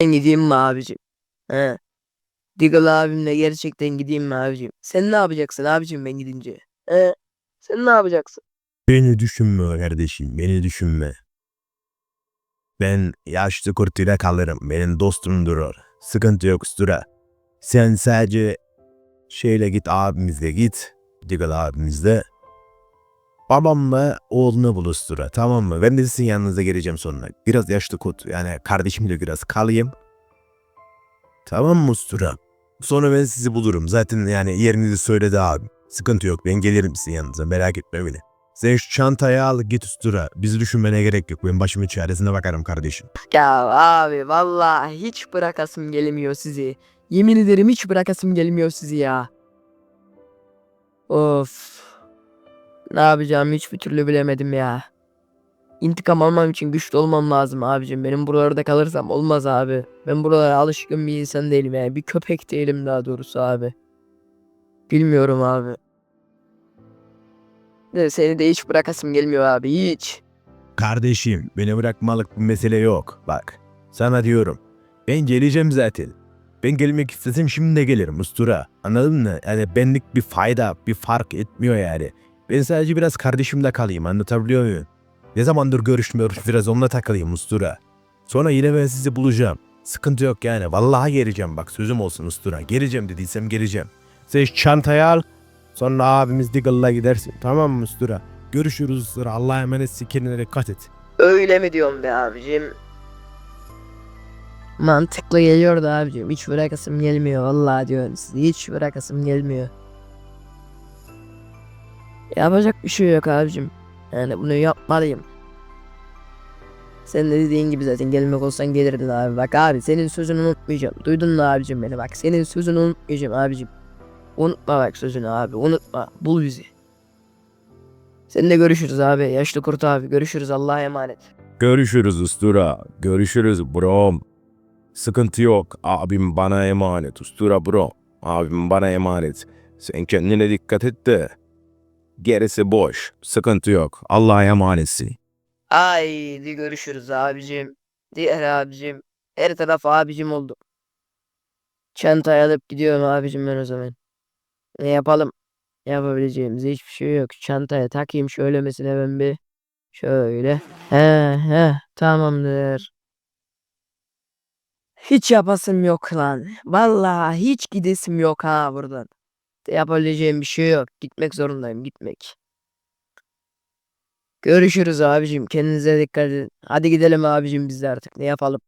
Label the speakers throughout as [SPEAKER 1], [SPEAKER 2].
[SPEAKER 1] Ben gideyim mi abicim? He. Diggle abimle gerçekten gideyim mi abicim? Sen ne yapacaksın abicim ben gidince? He. Sen ne yapacaksın?
[SPEAKER 2] Beni düşünme kardeşim, beni düşünme. Ben yaşlı kurtuyla kalırım, benim dostum durur. Sıkıntı yok ustura. Sen sadece şeyle git abimizle git, Diggle abimizle. Babamla oğlunu bul ustura, tamam mı? Ben de sizin yanınıza geleceğim sonra. Biraz yaşlı kurt, yani kardeşimle biraz kalayım. Tamam mı ustura? Sonra ben sizi bulurum. Zaten yani yerinizi söyledi abim. Sıkıntı yok, ben gelirim sizin yanınıza, merak etme beni. Sen şu çantayı al git ustura. Bizi düşünmene gerek yok. Ben başımın çaresine bakarım kardeşim.
[SPEAKER 1] Ya abi vallahi hiç bırakasım gelmiyor sizi. Yemin ederim hiç bırakasım gelmiyor sizi ya. Of. Ne yapacağımı hiçbir türlü bilemedim ya. İntikam almam için güçlü olmam lazım abicim. Benim buralarda kalırsam olmaz abi. Ben buralara alışkın bir insan değilim yani. Bir köpek değilim daha doğrusu abi. Bilmiyorum abi. De seni de hiç bırakasım gelmiyor abi hiç.
[SPEAKER 2] Kardeşim beni bırakmalık bir mesele yok. Bak sana diyorum. Ben geleceğim zaten. Ben gelmek istesem şimdi de gelirim ustura. Anladın mı? Yani benlik bir fayda, bir fark etmiyor yani. Ben sadece biraz kardeşimle kalayım anlatabiliyor muyum? Ne zamandır görüşmüyoruz biraz onunla takılayım ustura. Sonra yine ben sizi bulacağım. Sıkıntı yok yani. Vallahi geleceğim bak sözüm olsun ustura. Geleceğim dediysem geleceğim. Sen çantayı al. Sonra abimiz Diggle'la gidersin. Tamam mı ustura? Görüşürüz ustura. Allah'a emanet kendine dikkat et.
[SPEAKER 1] Öyle mi diyorum be abicim? Mantıklı geliyor da abicim. Hiç bırakasım gelmiyor. Vallahi diyorum size. Hiç bırakasım gelmiyor. Yapacak bir şey yok abicim. Yani bunu yapmalıyım. Sen de dediğin gibi zaten gelmek olsan gelirdin abi. Bak abi senin sözünü unutmayacağım. Duydun mu abicim beni? Bak senin sözünü unutmayacağım abicim. Unutma bak sözünü abi. Unutma. Bul bizi. Seninle görüşürüz abi. Yaşlı kurt abi. Görüşürüz. Allah'a emanet.
[SPEAKER 2] Görüşürüz ustura. Görüşürüz brom. Sıkıntı yok. Abim bana emanet ustura bro. Abim bana emanet. Sen kendine dikkat et de. Gerisi boş. Sıkıntı yok. Allah'a emanetsin.
[SPEAKER 1] Haydi görüşürüz abicim. Diğer abicim. Her taraf abicim oldu. Çantayı alıp gidiyorum abicim ben o zaman. Ne yapalım? Yapabileceğimiz hiçbir şey yok. Çantaya takayım şöyle mesela ben bir. Şöyle. He he tamamdır. Hiç yapasım yok lan. Vallahi hiç gidesim yok ha buradan. Yapabileceğim bir şey yok. Gitmek zorundayım gitmek. Görüşürüz abicim. Kendinize dikkat edin. Hadi gidelim abicim biz de artık. Ne yapalım?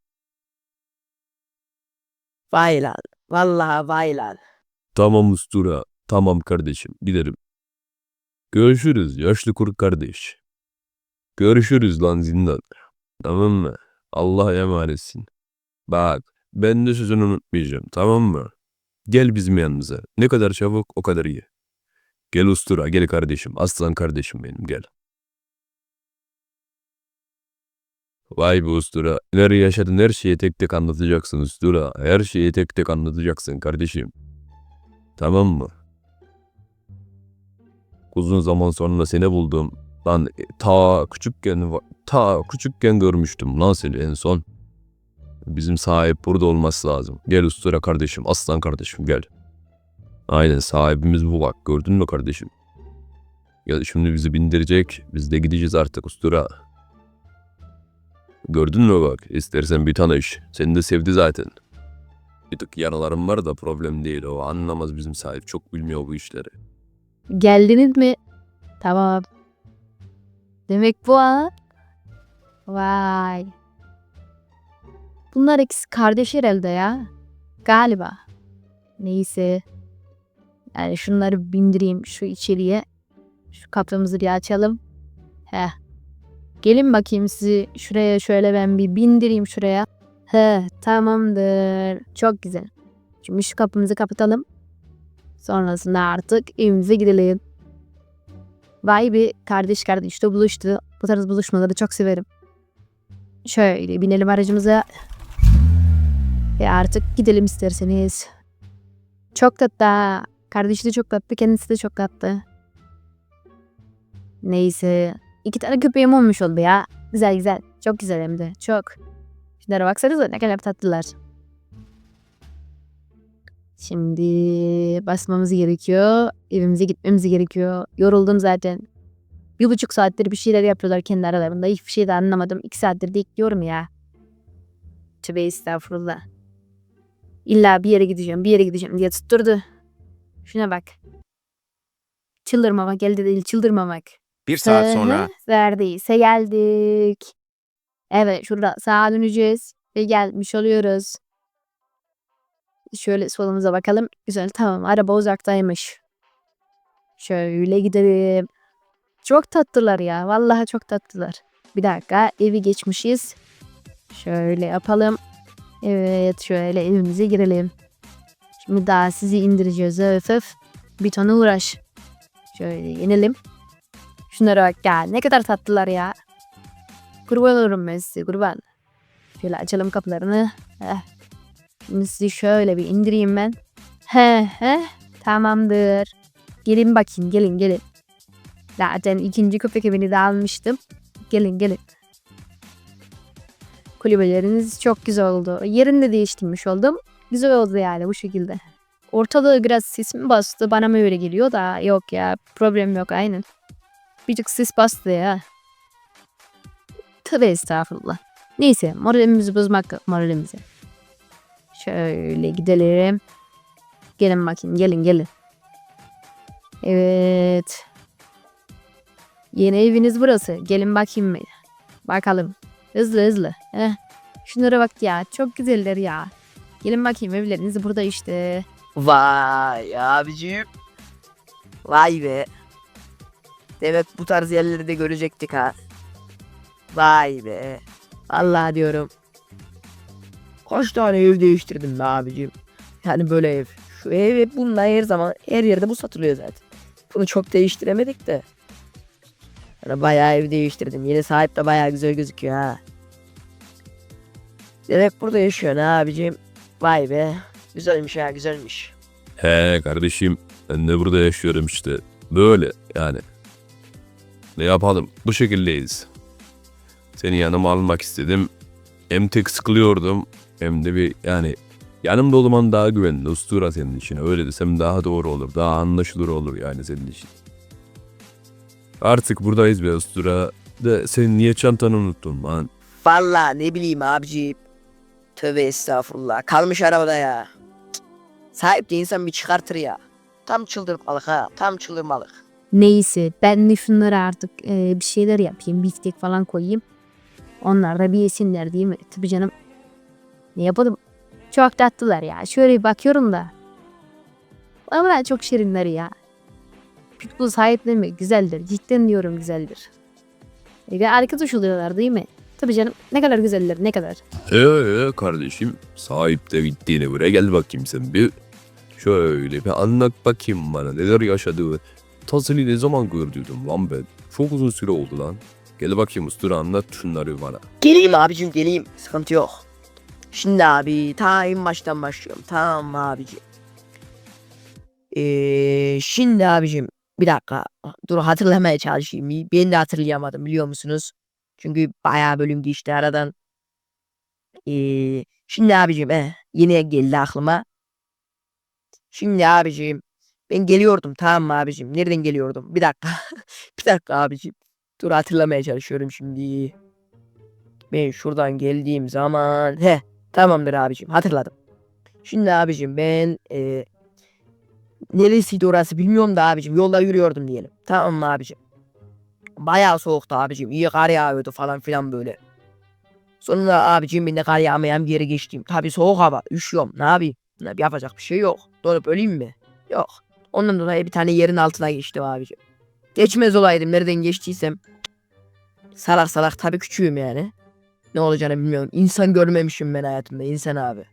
[SPEAKER 1] Vay lan. Vallahi vay lan.
[SPEAKER 3] Tamam ustura. Tamam kardeşim. Giderim. Görüşürüz yaşlı kurt kardeş. Görüşürüz lan zindan. Tamam mı? Allah'a emanetsin. Bak ben de sözünü unutmayacağım tamam mı? Gel bizim yanımıza. Ne kadar çabuk o kadar iyi. Gel ustura gel kardeşim. Aslan kardeşim benim gel. Vay be ustura. Neler yaşadın her şeyi tek tek anlatacaksın ustura. Her şeyi tek tek anlatacaksın kardeşim. Tamam mı? Uzun zaman sonra seni buldum. Lan e, ta küçükken ta küçükken görmüştüm lan seni en son. Bizim sahip burada olması lazım. Gel ustura kardeşim, aslan kardeşim gel. Aynen sahibimiz bu bak gördün mü kardeşim? Ya şimdi bizi bindirecek, biz de gideceğiz artık ustura. Gördün mü bak, istersen bir tanış. Seni de sevdi zaten. Bir tık yaralarım var da problem değil o. Anlamaz bizim sahip. Çok bilmiyor bu işleri.
[SPEAKER 4] Geldiniz mi? Tamam. Demek bu ha? Vay. Bunlar ikisi kardeş herhalde ya. Galiba. Neyse. Yani şunları bindireyim şu içeriye. Şu kapımızı bir açalım. Heh. Gelin bakayım sizi şuraya şöyle ben bir bindireyim şuraya. He tamamdır. Çok güzel. Şimdi şu kapımızı kapatalım. Sonrasında artık evimize gidelim. Vay be kardeş kardeşle buluştu. Bu tarz buluşmaları çok severim. Şöyle binelim aracımıza. Ve artık gidelim isterseniz. Çok tatlı. Kardeşi de çok tatlı. Kendisi de çok tatlı. Neyse. İki tane köpeğim olmuş oldu ya. Güzel güzel. Çok güzel hem de. Çok. Şunlara baksanıza ne kadar tatlılar. Şimdi basmamız gerekiyor. Evimize gitmemiz gerekiyor. Yoruldum zaten. Bir buçuk saattir bir şeyler yapıyorlar kendi aralarında. Hiçbir şey de anlamadım. İki saattir bekliyorum ya. Tövbe estağfurullah. İlla bir yere gideceğim, bir yere gideceğim diye tutturdu. Şuna bak. Çıldırmamak elde değil, çıldırmamak.
[SPEAKER 5] Bir saat sonra
[SPEAKER 4] Neredeyse geldik. Evet şurada sağa döneceğiz ve gelmiş oluyoruz. Şöyle solumuza bakalım. Güzel tamam araba uzaktaymış. Şöyle gidelim. Çok tatlılar ya. Vallahi çok tatlılar. Bir dakika evi geçmişiz. Şöyle yapalım. Evet şöyle evimize girelim. Şimdi daha sizi indireceğiz. Öf öf. Bir ton uğraş. Şöyle inelim. Şunlara bak ya ne kadar tatlılar ya. Kurban olurum ben size kurban. Şöyle açalım kapılarını. Heh. Şimdi sizi şöyle bir indireyim ben. He he tamamdır. Gelin bakayım gelin gelin. Zaten ikinci köpek evini de almıştım. Gelin gelin. Kulübeleriniz çok güzel oldu. Yerini de değiştirmiş oldum. Güzel oldu yani bu şekilde. Ortalığı biraz sis mi bastı bana mı öyle geliyor da yok ya problem yok aynen. Bir tık sis bastı ya. Tabi estağfurullah. Neyse moralimizi bozmak moralimizi. Şöyle gidelim. Gelin bakayım gelin gelin. Evet. Yeni eviniz burası. Gelin bakayım bir. Bakalım. Hızlı hızlı. Heh. Şunlara bak ya. Çok güzeller ya. Gelin bakayım evleriniz burada işte.
[SPEAKER 1] Vay abicim. Vay be. Demek bu tarz yerleri de görecektik ha. Vay be. Allah diyorum. Kaç tane ev değiştirdim be abicim. Yani böyle ev. Şu ev bununla her zaman her yerde bu satılıyor zaten. Bunu çok değiştiremedik de. Yani bayağı ev değiştirdim. Yeni sahip de bayağı güzel gözüküyor ha. Demek burada yaşıyorsun abicim. Vay be. Güzelmiş ha güzelmiş.
[SPEAKER 3] He kardeşim ben de burada yaşıyorum işte. Böyle yani. Ne yapalım bu şekildeyiz. Seni yanıma almak istedim. Hem tek sıkılıyordum hem de bir yani yanımda olman daha güvenli. Ustura senin için öyle desem daha doğru olur. Daha anlaşılır olur yani senin için. Artık buradayız be Ustura. De sen niye çantanı unuttun lan?
[SPEAKER 1] Valla ne bileyim abicim. Tövbe estağfurullah. Kalmış arabada ya. Cık. Sahip de insan bir çıkartır ya. Tam çıldırmalık ha. Tam çıldırmalık.
[SPEAKER 4] Neyse ben de artık e, bir şeyler yapayım. Biftek falan koyayım. Onlar da bir yesinler değil mi? Tabii canım. Ne yapalım? Çok tatlılar ya. Şöyle bir bakıyorum da. Ama çok şirinler ya. Pitbull sahiplenmek güzeldir. Cidden diyorum güzeldir. E, ve arkadaş oluyorlar değil mi? Tabii canım. Ne kadar güzeller ne kadar.
[SPEAKER 3] Ee kardeşim sahip de gittiğine göre gel bakayım sen bir. Şöyle bir anlat bakayım bana neler yaşadığı. Tasili ne zaman gördüydüm lan ben? Çok uzun süre oldu lan. Gel bakayım ustura anlat şunları bana.
[SPEAKER 1] Geleyim abicim geleyim. Sıkıntı yok. Şimdi abi ta en baştan başlıyorum. Tamam mı abicim? Ee, şimdi abicim bir dakika. Dur hatırlamaya çalışayım. Ben de hatırlayamadım biliyor musunuz? Çünkü bayağı bölüm geçti aradan. Ee, şimdi abicim eh, yine geldi aklıma. Şimdi abicim ben geliyordum tamam mı abicim? Nereden geliyordum? Bir dakika. bir dakika abicim. Dur hatırlamaya çalışıyorum şimdi. Ben şuradan geldiğim zaman he tamamdır abicim hatırladım. Şimdi abicim ben e, neresiydi orası bilmiyorum da abicim yolda yürüyordum diyelim. Tamam mı abicim? Bayağı soğuktu abicim. iyi kar yağıyordu falan filan böyle. Sonra abicim ben de kar yağmayan bir yere geçtim. Tabi soğuk hava. Üşüyorum. Ne yapayım? Ne? Yapacak bir şey yok. Donup öleyim mi? Yok. Ondan dolayı bir tane yerin altına geçtim abicim. Geçmez olaydım nereden geçtiysem. Salak salak tabii küçüğüm yani. Ne olacağını bilmiyorum. İnsan görmemişim ben hayatımda insan abi.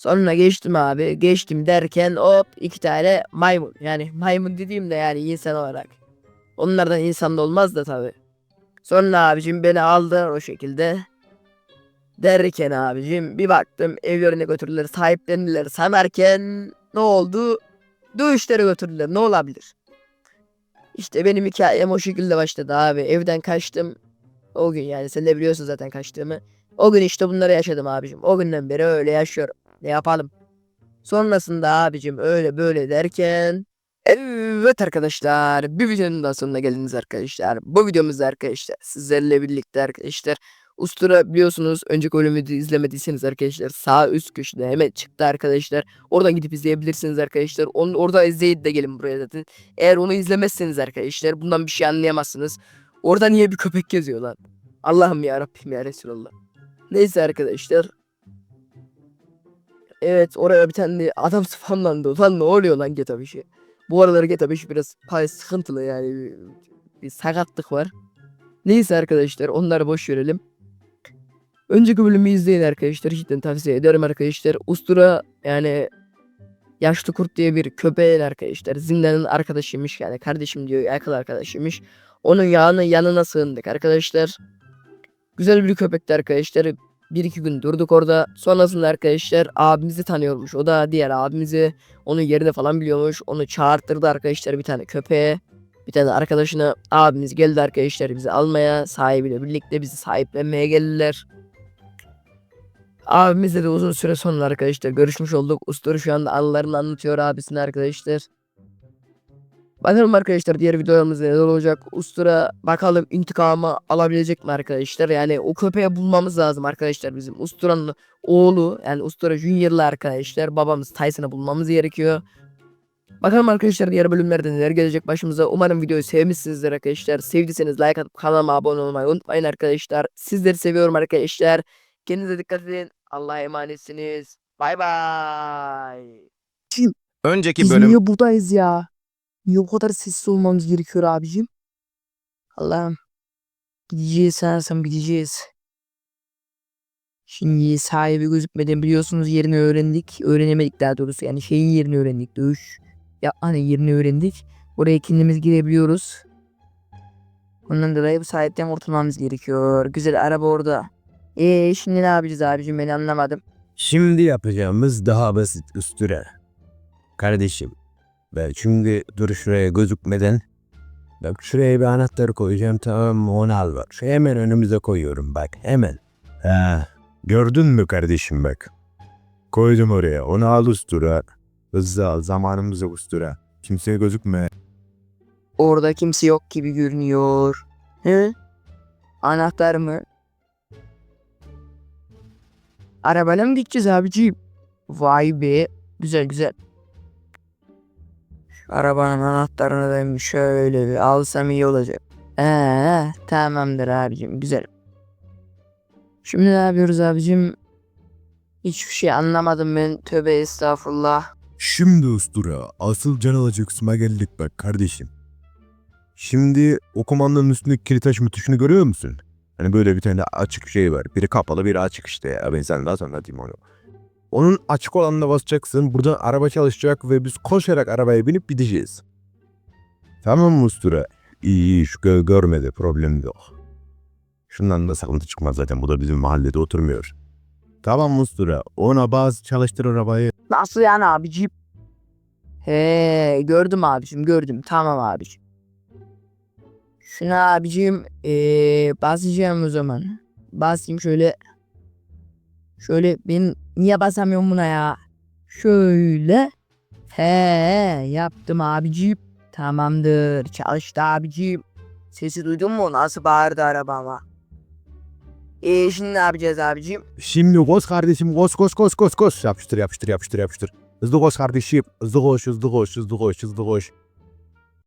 [SPEAKER 1] Sonra geçtim abi. Geçtim derken hop iki tane maymun. Yani maymun dediğim de yani insan olarak. Onlardan insan da olmaz da tabii. Sonra abicim beni aldılar o şekilde. Derken abicim bir baktım evlerine götürdüler sahiplendiler sanarken ne oldu? Dövüşlere götürdüler ne olabilir? İşte benim hikayem o şekilde başladı abi. Evden kaçtım. O gün yani sen de biliyorsun zaten kaçtığımı. O gün işte bunları yaşadım abicim. O günden beri öyle yaşıyorum. Ne yapalım? Sonrasında abicim öyle böyle derken Evet arkadaşlar bir videonun daha sonuna geldiniz arkadaşlar. Bu videomuzda arkadaşlar sizlerle birlikte arkadaşlar Ustura biliyorsunuz önceki bölümü izlemediyseniz arkadaşlar sağ üst köşede hemen çıktı arkadaşlar. Oradan gidip izleyebilirsiniz arkadaşlar. Onu orada izleyin de gelin buraya zaten. Eğer onu izlemezseniz arkadaşlar bundan bir şey anlayamazsınız. Orada niye bir köpek geziyor lan? Allah'ım ya Rabbim ya Resulallah. Neyse arkadaşlar. Evet oraya bir tane adam spamlandı. Lan ne oluyor lan GTA 5'e? Bu aralar GTA 5 biraz pay sıkıntılı yani bir, bir sakatlık var. Neyse arkadaşlar onları boş verelim. Önceki bölümü izleyin arkadaşlar. Cidden tavsiye ederim arkadaşlar. Ustura yani yaşlı kurt diye bir köpeğin arkadaşlar. Zindanın arkadaşıymış yani kardeşim diyor yakın arkadaşıymış. Onun yanına, yanına sığındık arkadaşlar. Güzel bir köpekti arkadaşlar. Bir iki gün durduk orada. Sonrasında arkadaşlar abimizi tanıyormuş. O da diğer abimizi onun yerini falan biliyormuş. Onu çağırttırdı arkadaşlar bir tane köpeğe. Bir tane arkadaşına abimiz geldi arkadaşlar bizi almaya. Sahibiyle birlikte bizi sahiplenmeye geldiler. Abimizle de uzun süre sonra arkadaşlar görüşmüş olduk. Ustura şu anda anılarını anlatıyor abisine arkadaşlar. Bakalım arkadaşlar diğer videolarımızda neler olacak. Ustura bakalım intikamı alabilecek mi arkadaşlar. Yani o köpeği bulmamız lazım arkadaşlar bizim. Ustura'nın oğlu yani Ustura Junior'la arkadaşlar babamız Tyson'ı bulmamız gerekiyor. Bakalım arkadaşlar diğer bölümlerde neler gelecek başımıza. Umarım videoyu sevmişsinizdir arkadaşlar. Sevdiyseniz like atıp kanalıma abone olmayı unutmayın arkadaşlar. Sizleri seviyorum arkadaşlar. Kendinize dikkat edin. Allah'a emanetsiniz. Bay bay.
[SPEAKER 2] Önceki
[SPEAKER 1] Biz
[SPEAKER 2] bölüm
[SPEAKER 1] niye buradayız ya? Niye bu kadar sessiz olmamız gerekiyor abicim? Allah'ım. Gideceğiz sanırsam gideceğiz. Şimdi sahibi gözükmeden biliyorsunuz yerini öğrendik. Öğrenemedik daha doğrusu. Yani şeyin yerini öğrendik. Dövüş yapmanın yerini öğrendik. Oraya kendimiz girebiliyoruz. Ondan dolayı bu sahipten kurtulmamız gerekiyor. Güzel araba orada. Eee şimdi ne yapacağız abicim ben anlamadım.
[SPEAKER 2] Şimdi yapacağımız daha basit üstüre. Kardeşim. Ben şimdi dur şuraya gözükmeden. Bak şuraya bir anahtar koyacağım tamam mı onu al bak. Şu hemen önümüze koyuyorum bak hemen. Ha, gördün mü kardeşim bak. Koydum oraya onu al ustura. Hızlı al zamanımızı ustura. Kimseye gözükme.
[SPEAKER 1] Orada kimse yok gibi görünüyor. He? Anahtar mı? Arabayla mı gideceğiz abiciğim? Vay be. Güzel güzel. Arabanın anahtarını da şöyle bir alsam iyi olacak. Ee, tamamdır abicim güzel. Şimdi ne yapıyoruz abicim? Hiçbir şey anlamadım ben. Tövbe estağfurullah.
[SPEAKER 2] Şimdi ustura asıl can alıcı kısma geldik bak kardeşim. Şimdi o kumandanın üstündeki kilit açma tuşunu görüyor musun? Hani böyle bir tane açık şey var. Biri kapalı biri açık işte ya. Ben sana daha sonra anlatayım onu. Onun açık olanına basacaksın. Buradan araba çalışacak ve biz koşarak arabaya binip gideceğiz. Tamam mı ustura? İyi iyi şu gö- görmedi problem yok. Şundan da sıkıntı çıkmaz zaten bu da bizim mahallede oturmuyor. Tamam mı ustura? Ona bas çalıştır arabayı.
[SPEAKER 1] Nasıl yani abicim? He gördüm abicim gördüm. Tamam abicim. Şuna abicim ee, basacağım o zaman. Basayım şöyle. Şöyle ben niye basamıyorum buna ya? Şöyle. He yaptım abicim. Tamamdır çalıştı abicim. Sesi duydun mu? Nasıl bağırdı arabama? Eee şimdi ne yapacağız abicim?
[SPEAKER 2] Şimdi koş kardeşim koş koş koş koş koş. Yapıştır yapıştır yapıştır yapıştır. Hızlı koş kardeşim. Hızlı koş hızlı koş hızlı koş hızlı koş.